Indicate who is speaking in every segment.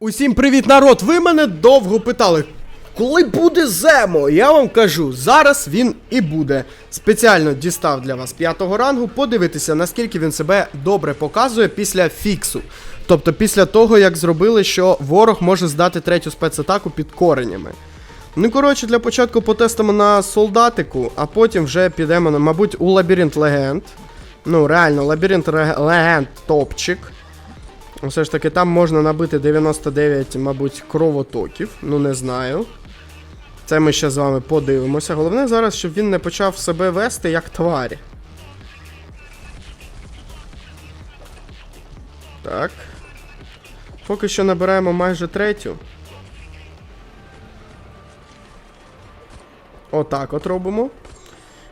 Speaker 1: Усім привіт, народ! Ви мене довго питали, коли буде Земо? Я вам кажу, зараз він і буде. Спеціально дістав для вас п'ятого рангу, подивитися, наскільки він себе добре показує після фіксу. Тобто після того, як зробили, що ворог може здати третю спецатаку під коренями. Ну, коротше, для початку потестимо на солдатику, а потім вже підемо, мабуть, у лабіринт легенд. Ну, реально, лабіринт легенд топчик. Все ж таки, там можна набити 99, мабуть, кровотоків. Ну, не знаю. Це ми ще з вами подивимося. Головне зараз, щоб він не почав себе вести як тварь. Так. Поки що набираємо майже третю. Отак от робимо.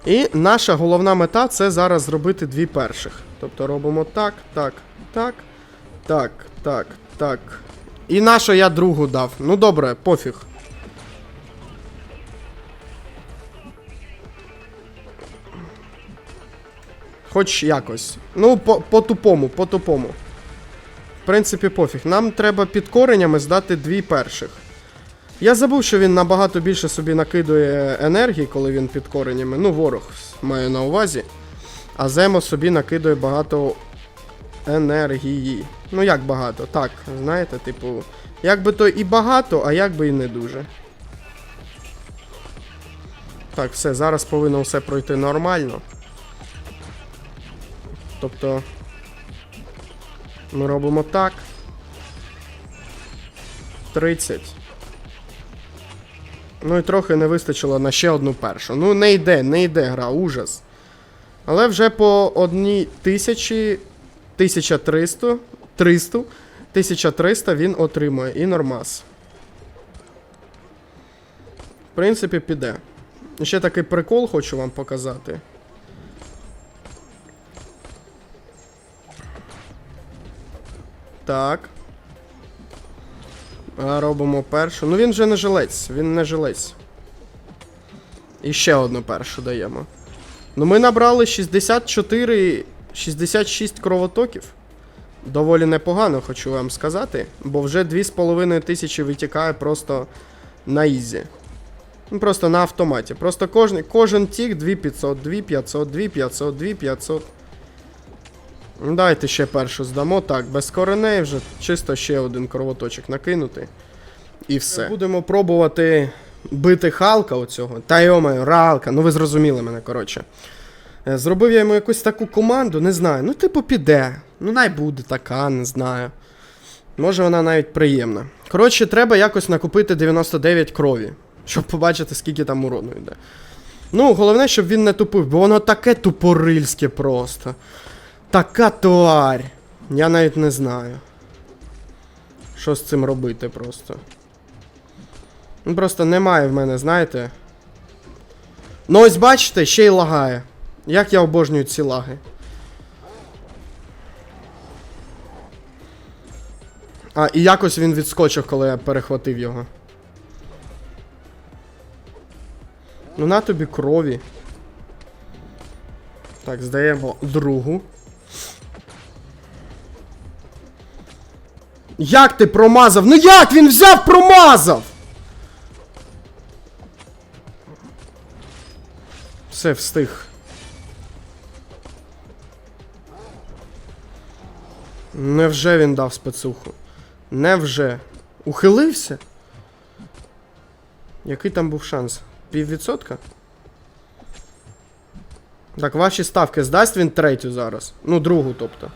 Speaker 1: І наша головна мета це зараз зробити дві перших. Тобто робимо так, так, так. Так, так, так. І на що я другу дав? Ну добре, пофіг. Хоч якось. Ну, по- по-тупому, по-тупому. В принципі, пофіг. Нам треба під коренями здати дві перших. Я забув, що він набагато більше собі накидує енергії, коли він під коренями. Ну, ворог маю на увазі. А Земо собі накидує багато енергії. Ну як багато? Так, знаєте, типу, як би то і багато, а як би і не дуже. Так, все, зараз повинно все пройти нормально. Тобто. Ми робимо так. 30. Ну і трохи не вистачило на ще одну першу. Ну, не йде, не йде гра, ужас. Але вже по одній тисячі 1300, 300, 1300 він отримує і нормас. В принципі, піде. Ще такий прикол хочу вам показати. Так. Робимо першу. Ну він вже не жилець, він не жилець. І ще одну першу даємо. Ну ми набрали 64, 66 кровотоків. Доволі непогано, хочу вам сказати. Бо вже 2,5 тисячі витікає просто на ізі. Ну, Просто на автоматі. Просто кожен, кожен тік 2500, 2500, 2500, 2500. Ну, Давайте ще першу здамо. Так, без кореней вже чисто ще один кровоточок накинути. І все. Будемо пробувати бити Халка оцього. Та йомаю, Ралка, ну ви зрозуміли мене, коротше. Е, Зробив я йому якусь таку команду, не знаю. Ну, типу, піде. Ну, най буде така, не знаю. Може, вона навіть приємна. Коротше, треба якось накупити 99 крові, щоб побачити, скільки там урону йде. Ну, головне, щоб він не тупив, бо воно таке тупорильське просто. Така тварь. Я навіть не знаю. Що з цим робити просто. Ну, просто немає в мене, знаєте. Ну, ось бачите, ще й лагає. Як я обожнюю ці лаги. А, і якось він відскочив, коли я перехватив його. Ну на тобі крові. Так, здаємо другу. Як ти промазав? Ну як він взяв, промазав? Все, встиг. Невже він дав спецуху? Невже? Ухилився? Який там був шанс? Піввідсотка? Так, ваші ставки здасть він третю зараз. Ну, другу, тобто.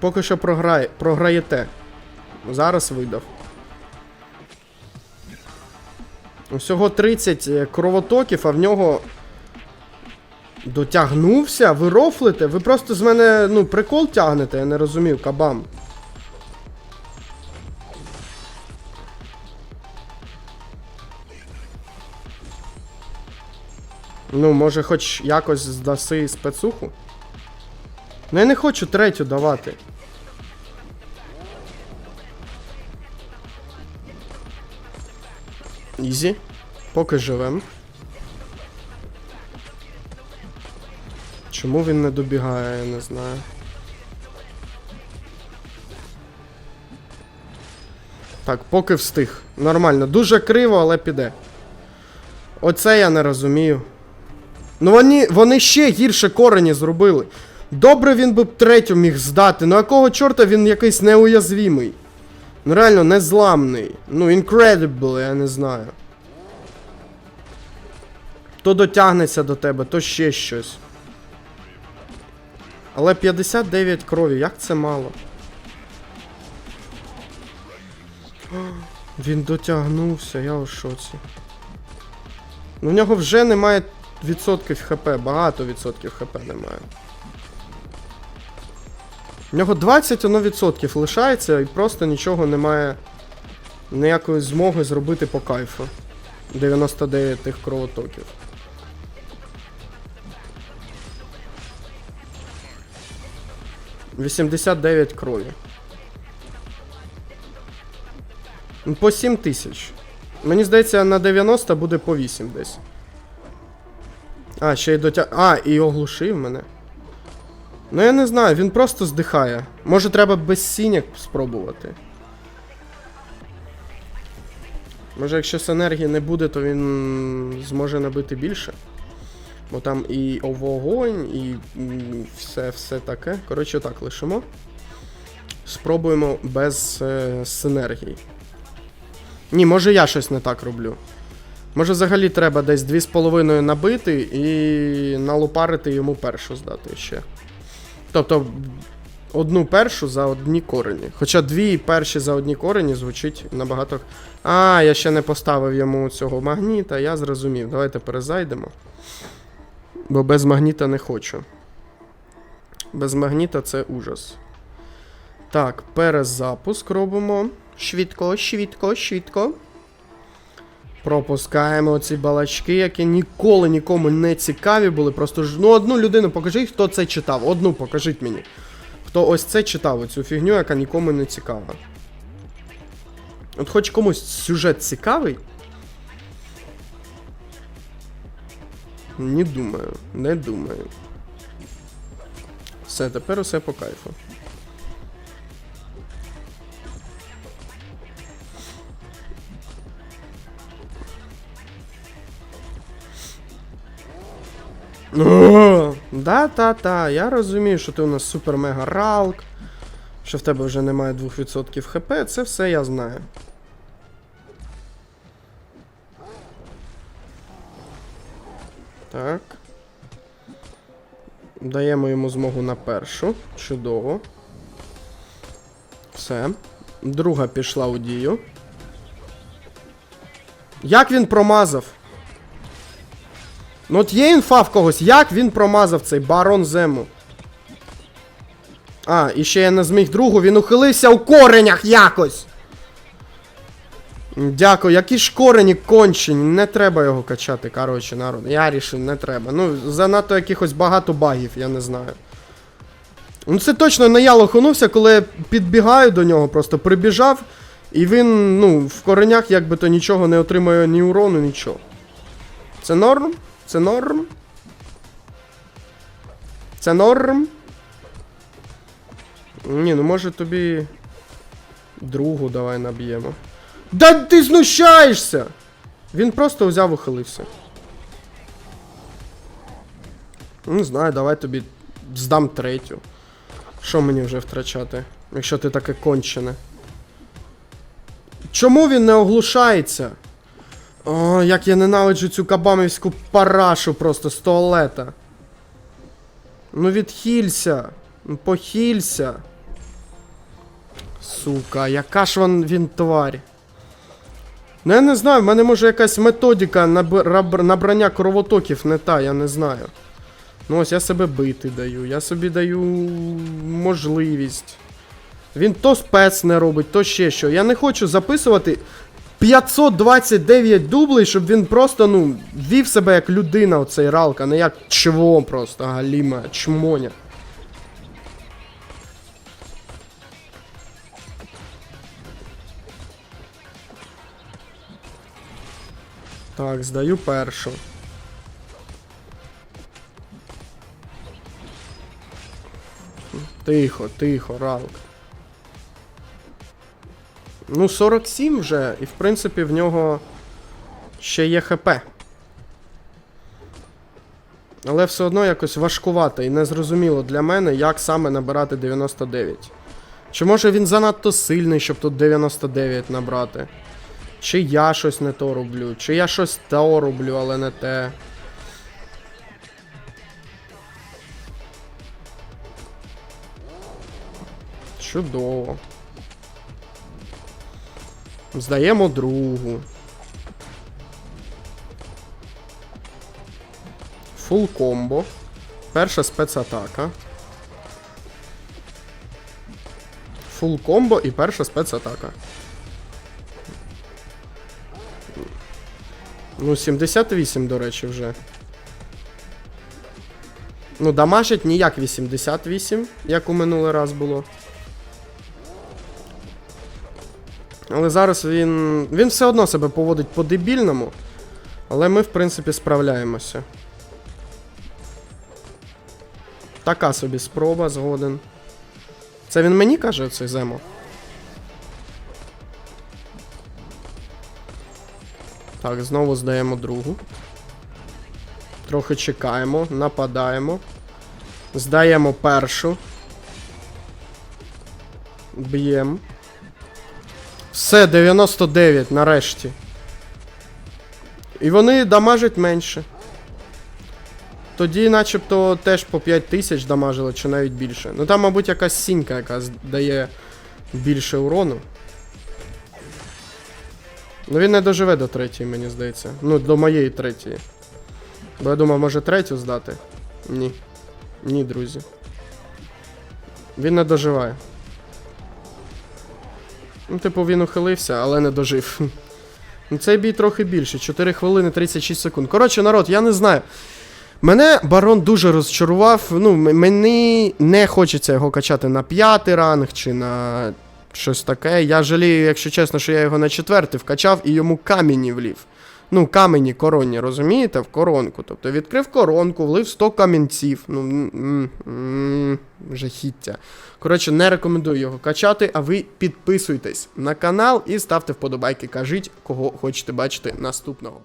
Speaker 1: Поки що програє, програєте. Зараз видав. Всього 30 е, кровотоків, а в нього. Дотягнувся? Ви рофлите? Ви просто з мене, ну, прикол тягнете, я не розумів, кабам. Ну, може, хоч якось здаси спецуху? Ну я не хочу третю давати. Ізі. Поки живем. Чому він не добігає, я не знаю. Так, поки встиг. Нормально. Дуже криво, але піде. Оце я не розумію. Ну вони, вони ще гірше корені зробили. Добре він би третю міг здати. Ну якого чорта він якийсь неуязвімий? Ну реально незламний. Ну, incredible, я не знаю. То дотягнеться до тебе, то ще щось. Але 59 крові, як це мало? Він дотягнувся, я у шоці. Ну в нього вже немає відсотків ХП, багато відсотків ХП немає. В нього 21% лишається і просто нічого немає. Ніякої змоги зробити по кайфу. 99 тих кровотоків. Вісімдесят дев'ять крові. Ну, По 7 тисяч. Мені здається, на 90 буде по 8 десь. А, ще й дотя... А, і оглушив мене. Ну я не знаю, він просто здихає. Може треба без сіняк спробувати. Може, якщо синергії не буде, то він зможе набити більше. Бо там і вогонь, і все, все таке. Коротше, так лишимо. Спробуємо без е, синергій. Ні, може я щось не так роблю. Може взагалі треба десь 2,5 набити і налупарити йому першу здати ще. Тобто одну першу за одні корені. Хоча дві перші за одні корені звучить набагато. А, я ще не поставив йому цього магніта, я зрозумів. Давайте перезайдемо. Бо без магніта не хочу. Без магніта це ужас. Так, перезапуск робимо. Швидко, швидко, швидко. Пропускаємо ці балачки, які ніколи нікому не цікаві були. Просто ж ну одну людину покажіть, хто це читав. Одну покажіть мені. Хто ось це читав, оцю фігню, яка нікому не цікава. От хоч комусь сюжет цікавий. Не думаю, не думаю. Все, тепер усе по кайфу. О, Да, та, та, я розумію, що ти у нас супер-мега ралк, що в тебе вже немає 2% хп, це все я знаю. Так. Даємо йому змогу на першу. Чудово. Все. Друга пішла у дію. Як він промазав? Ну от є інфа в когось, як він промазав цей барон Зему. А, і ще я не зміг другу, він ухилився у коренях якось. Дякую, які ж корені кончені, не треба його качати, коротше, народ. Я рішив, не треба. Ну, занадто якихось багато багів, я не знаю. Ну це точно не я лоханувся, коли я підбігаю до нього, просто прибіжав, і він, ну, в коренях якби то нічого не отримує ні урону, нічого. Це норм? Це норм? Це норм? Ні, ну може тобі. Другу давай наб'ємо. Да ти знущаєшся! Він просто взяв ухилився. Не знаю, давай тобі здам третю. Що мені вже втрачати, якщо ти таке кончене? Чому він не оглушається? О, як я ненавиджу цю кабамівську парашу просто з туалета. Ну відхилься. Ну похилься. Сука, яка ж він, він тварь. Ну я не знаю, в мене може якась методика набрання кровотоків не та, я не знаю. Ну ось я себе бити даю, я собі даю можливість. Він то спец не робить, то ще що. Я не хочу записувати 529 дублей, щоб він просто, ну, вів себе як людина, оцей ралка, не як чво просто, галіма, чмоня. Так, здаю першу. Тихо, тихо, ралк. Ну, 47 вже, і в принципі в нього ще є ХП. Але все одно якось важкувато і незрозуміло для мене, як саме набирати 99. Чи може він занадто сильний, щоб тут 99 набрати? Чи я щось не то роблю, чи я щось то роблю, але не те. Чудово. Здаємо другу. Фул комбо. Перша спецатака. Фул комбо і перша спецатака. Ну, 78, до речі, вже. Ну, дамажить ніяк 88, як у минулий раз було. Але зараз він. Він все одно себе поводить по-дебільному. Але ми, в принципі, справляємося. Така собі спроба згоден. Це він мені каже цей Земо? Так, знову здаємо другу. Трохи чекаємо, нападаємо. Здаємо першу. Б'ємо. Все, 99 нарешті. І вони дамажать менше. Тоді, начебто, теж по 5 тисяч дамажили, чи навіть більше. Ну там, мабуть, якась сінька, яка дає більше урону. Ну він не доживе до третьої, мені здається. Ну, до моєї третьої. Бо я думав, може третю здати. Ні. Ні, друзі. Він не доживає. Ну, типу, він ухилився, але не дожив. Ну, Цей бій трохи більше. 4 хвилини 36 секунд. Коротше, народ, я не знаю. Мене барон дуже розчарував. Ну, мені не хочеться його качати на п'ятий ранг чи на щось таке. Я жалію, якщо чесно, що я його на четвертий вкачав і йому камені влів. Ну, камені коронні, розумієте? В коронку. Тобто відкрив коронку, влив 100 камінців. Ну, м- жахіття. Коротше, не рекомендую його качати, а ви підписуйтесь на канал і ставте вподобайки. Кажіть, кого хочете бачити наступного.